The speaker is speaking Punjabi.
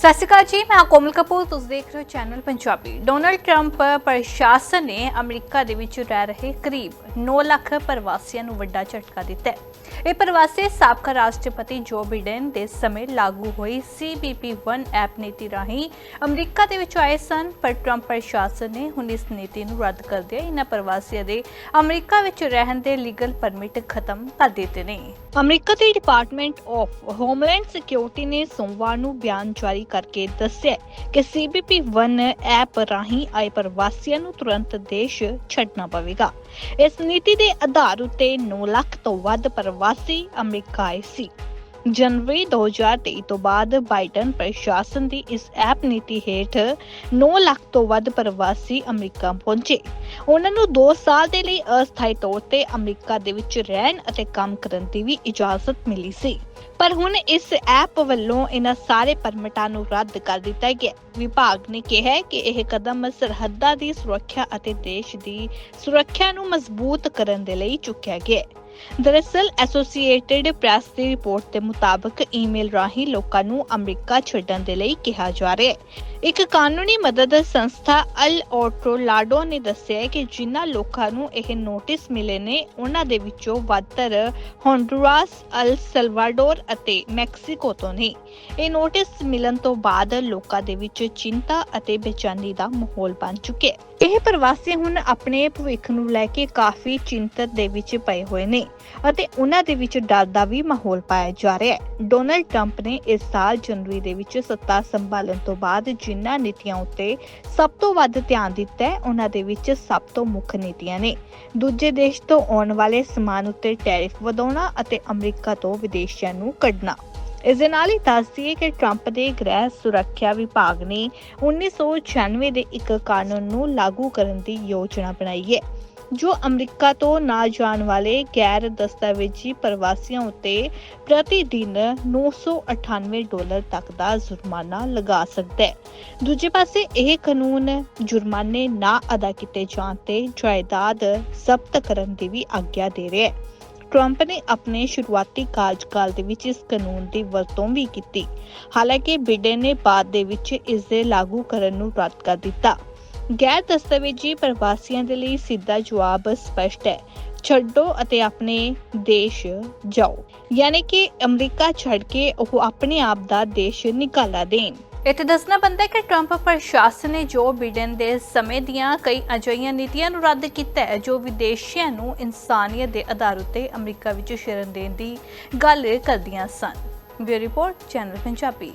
ਸਤਿ ਸ਼੍ਰੀ ਅਕਾਲ ਜੀ, ਮੈਂ ਕੋਮਲ ਕਪੂਰ, ਤੁਸੀਂ ਦੇਖ ਰਹੇ ਹੋ ਚੈਨਲ ਪੰਜਾਬੀ। ਡੋਨਲਡ ਟਰੰਪ ਪ੍ਰਸ਼ਾਸਨ ਨੇ ਅਮਰੀਕਾ ਦੇ ਵਿੱਚ ਰਹਿ ਰਹੇ ਕਰੀਬ 9 ਲੱਖ ਪ੍ਰਵਾਸੀਆਂ ਨੂੰ ਵੱਡਾ ਝਟਕਾ ਦਿੱਤਾ ਹੈ। ਇਹ ਪ੍ਰਵਾਸੀ ਸਾਬਕਾ ਰਾਸ਼ਟਰਪਤੀ ਜੋ ਬਿਡਨ ਦੇ ਸਮੇਂ ਲਾਗੂ ਹੋਈ CBP1 ਐਪ ਨੀਤੀ ਰਾਹੀਂ ਅਮਰੀਕਾ ਦੇ ਵਿੱਚ ਆਏ ਸਨ, ਪਰ ਟਰੰਪ ਪ੍ਰਸ਼ਾਸਨ ਨੇ ਹੁਣ ਇਸ ਨੀਤੀ ਨੂੰ ਰੱਦ ਕਰ ਦਿਆ ਇਹਨਾਂ ਪ੍ਰਵਾਸੀਆਂ ਦੇ ਅਮਰੀਕਾ ਵਿੱਚ ਰਹਿਣ ਦੇ ਲੀਗਲ ਪਰਮਿਟ ਖਤਮ ਕਰ ਦਿੱਤੇ ਨੇ। ਅਮਰੀਕਾ ਦੇ ਡਿਪਾਰਟਮੈਂਟ ਆਫ ਹੋਮਲੈਂਡ ਸਿਕਿਉਰਿਟੀ ਨੇ ਸੋਮਵਾਰ ਨੂੰ ਬਿਆਨ ਜਾਰੀ ਕਰਕੇ ਦੱਸਿਆ ਕਿ CBP1 ਐਪ ਰਾਹੀਂ ਆਏ ਪ੍ਰਵਾਸੀਆਂ ਨੂੰ ਤੁਰੰਤ ਦੇਸ਼ ਛੱਡਣਾ ਪਵੇਗਾ। ਇਸ ਨੀਤੀ ਦੇ ਆਧਾਰ ਉੱਤੇ 9 ਲੱਖ ਤੋਂ ਵੱਧ ਪ੍ਰਵਾਸੀ ਅਮਰੀਕਾ ਆਏ ਸੀ। ਜਨਵਰੀ 2023 ਤੋਂ ਬਾਅਦ ਬਾਈਡਨ ਪ੍ਰਸ਼ਾਸਨ ਦੀ ਇਸ ਐਪ ਨੀਤੀ ਹੇਠ 9 ਲੱਖ ਤੋਂ ਵੱਧ ਪ੍ਰਵਾਸੀ ਅਮਰੀਕਾ ਪਹੁੰਚੇ। ਉਹਨਾਂ ਨੂੰ 2 ਸਾਲ ਦੇ ਲਈ ਅਸਥਾਈ ਤੌਰ ਤੇ ਅਮਰੀਕਾ ਦੇ ਵਿੱਚ ਰਹਿਣ ਅਤੇ ਕੰਮ ਕਰਨ ਦੀ ਵੀ ਇਜਾਜ਼ਤ ਮਿਲੀ ਸੀ। ਪਰ ਹੁਣ ਇਸ ਐਪ ਵੱਲੋਂ ਇਹਨਾਂ ਸਾਰੇ ਪਰਮਿਟਾਂ ਨੂੰ ਰੱਦ ਕਰ ਦਿੱਤਾ ਗਿਆ। ਵਿਭਾਗ ਨੇ ਕਿਹਾ ਕਿ ਇਹ ਕਦਮ ਸਰਹੱਦਾਂ ਦੀ ਸੁਰੱਖਿਆ ਅਤੇ ਦੇਸ਼ ਦੀ ਸੁਰੱਖਿਆ ਨੂੰ ਮਜ਼ਬੂਤ ਕਰਨ ਦੇ ਲਈ ਚੁੱਕਿਆ ਗਿਆ। ਦਰਅਸਲ ਐਸੋਸੀਏਟਿਡ ਪ੍ਰੈਸ ਦੀ ਰਿਪੋਰਟ ਦੇ ਮੁਤਾਬਕ ਈਮੇਲ ਰਾਹੀਂ ਲੋਕਾਂ ਨੂੰ ਅਮਰੀਕਾ ਛੱਡਣ ਦੇ ਲਈ ਕਿਹਾ ਜਾ ਰਿਹਾ ਹੈ। ਇੱਕ ਕਾਨੂੰਨੀ ਮਦਦ ਸੰਸਥਾ ਅਲ ਔਟਰੋਲਾਡੋ ਨੇ ਦੱਸਿਆ ਕਿ ਜਿਨ੍ਹਾਂ ਲੋਕਾਂ ਨੂੰ ਇਹ ਨੋਟਿਸ ਮਿਲੇ ਨੇ, ਉਹਨਾਂ ਦੇ ਵਿੱਚੋਂ ਵੱਧਤਰ ਹੋਂਡੁਰਾਸ, ਅਲ ਸਲਵਾਡੋਰ ਅਤੇ ਮੈਕਸੀਕੋ ਤੋਂ ਨੇ। ਇਹ ਨੋਟਿਸ ਮਿਲਣ ਤੋਂ ਬਾਅਦ ਲੋਕਾਂ ਦੇ ਵਿੱਚ ਚਿੰਤਾ ਅਤੇ ਬੇਚੈਨੀ ਦਾ ਮਾਹੌਲ ਬਣ ਚੁੱਕਿਆ ਹੈ। ਇਹ ਪ੍ਰਵਾਸੀ ਹੁਣ ਆਪਣੇ ਭਵਿੱਖ ਨੂੰ ਲੈ ਕੇ ਕਾਫੀ ਚਿੰਤਤ ਦੇ ਵਿੱਚ ਪਏ ਹੋਏ ਨੇ ਅਤੇ ਉਹਨਾਂ ਦੇ ਵਿੱਚ ਡਰ ਦਾ ਵੀ ਮਾਹੌਲ ਪਾਇਆ ਜਾ ਰਿਹਾ ਹੈ। ਡੋਨਲਡ ਟਰੰਪ ਨੇ ਇਸ ਸਾਲ ਜਨਵਰੀ ਦੇ ਵਿੱਚ ਸੱਤਾ ਸੰਭਾਲਣ ਤੋਂ ਬਾਅਦ ਜਿਨ੍ਹਾਂ ਨੀਤੀਆਂ ਉੱਤੇ ਸਭ ਤੋਂ ਵੱਧ ਧਿਆਨ ਦਿੱਤਾ ਹੈ, ਉਹਨਾਂ ਦੇ ਵਿੱਚ ਸਭ ਤੋਂ ਮੁੱਖ ਨੀਤੀਆਂ ਨੇ। ਦੂਜੇ ਦੇਸ਼ ਤੋਂ ਆਉਣ ਵਾਲੇ ਸਮਾਨ ਉੱਤੇ ਟੈਰਿਫ ਵਧਾਉਣਾ ਅਤੇ ਅਮਰੀਕਾ ਤੋਂ ਵਿਦੇਸ਼ੀਆਂ ਨੂੰ ਕੱਢਣਾ। ਇਸ ਦੇ ਨਾਲ ਹੀ ਦੱਸ ਦਈਏ ਕਿ ਟਰੰਪ ਦੇ ਗ੍ਰਹਿ ਸੁਰੱਖਿਆ ਵਿਭਾਗ ਨੇ 1996 ਦੇ ਇੱਕ ਕਾਨੂੰਨ ਨੂੰ ਲਾਗੂ ਕਰਨ ਦੀ ਯੋਜਨਾ ਬਣਾਈ ਹੈ। ਜੋ ਅਮਰੀਕਾ ਤੋਂ ਨਾ ਜਾਣ ਵਾਲੇ ਗੈਰ ਦਸਤਾਵੇਜ਼ੀ ਪ੍ਰਵਾਸੀਆਂ ਉੱਤੇ ਪ੍ਰਤੀ ਦਿਨ 998 ਡਾਲਰ ਤੱਕ ਦਾ ਜੁਰਮਾਨਾ ਲਗਾ ਸਕਦਾ ਹੈ। ਦੂਜੇ ਪਾਸੇ ਇਹ ਕਾਨੂੰਨ ਜੁਰਮਾਨੇ ਨਾ ਅਦਾ ਕੀਤੇ ਜਾਣ ਤੇ ਜਾਇਦਾਦ ਜ਼ਬਤ ਕਰਨ ਦੀ ਵੀ ਆਗਿਆ ਦੇ ਰਿਹਾ ਹੈ। ਟਰੰਪ ਨੇ ਆਪਣੇ ਸ਼ੁਰੂਆਤੀ ਕਾਰਜਕਾਲ ਦੇ ਵਿੱਚ ਇਸ ਕਾਨੂੰਨ ਦੀ ਵਰਤੋਂ ਵੀ ਕੀਤੀ। ਹਾਲਾਂਕਿ ਬਿਡਨ ਨੇ ਬਾਅਦ ਦੇ ਵਿੱਚ ਇਸ ਦੇ ਲਾਗੂ ਕਰਨ ਨੂੰ ਰੱਦ ਕਰ ਦਿੱਤਾ। ਗੈਰ ਦਸਤਾਵੇਜ਼ੀ ਪ੍ਰਵਾਸੀਆਂ ਦੇ ਲਈ ਸਿੱਧਾ ਜਵਾਬ ਸਪਸ਼ਟ ਹੈ। ਛੱਡੋ ਅਤੇ ਆਪਣੇ ਦੇਸ਼ ਜਾਓ। ਯਾਨੀ ਕਿ ਅਮਰੀਕਾ ਛੱਡ ਕੇ ਉਹ ਆਪਣੇ ਆਪ ਦਾ ਦੇਸ਼ ਨਿਕਾਲਾ ਦੇਣ। ਇੱਥੇ ਦੱਸਣਾ ਪੈਂਦਾ ਹੈ ਕਿ ਟਰੰਪ ਪ੍ਰਸ਼ਾਸਨ ਨੇ ਜੋ ਬਿਡਨ ਦੇ ਸਮੇਂ ਦੀਆਂ ਕਈ ਅਜਿਹੀਆਂ ਨੀਤੀਆਂ ਨੂੰ ਰੱਦ ਕੀਤਾ ਹੈ, ਜੋ ਵਿਦੇਸ਼ੀਆਂ ਨੂੰ ਇਨਸਾਨੀਅਤ ਦੇ ਆਧਾਰ ਉੱਤੇ ਅਮਰੀਕਾ ਵਿੱਚ ਸ਼ਰਨ ਦੇਣ ਦੀ ਗੱਲ ਕਰਦੀਆਂ ਸਨ। Bureau report, channel Punjabi.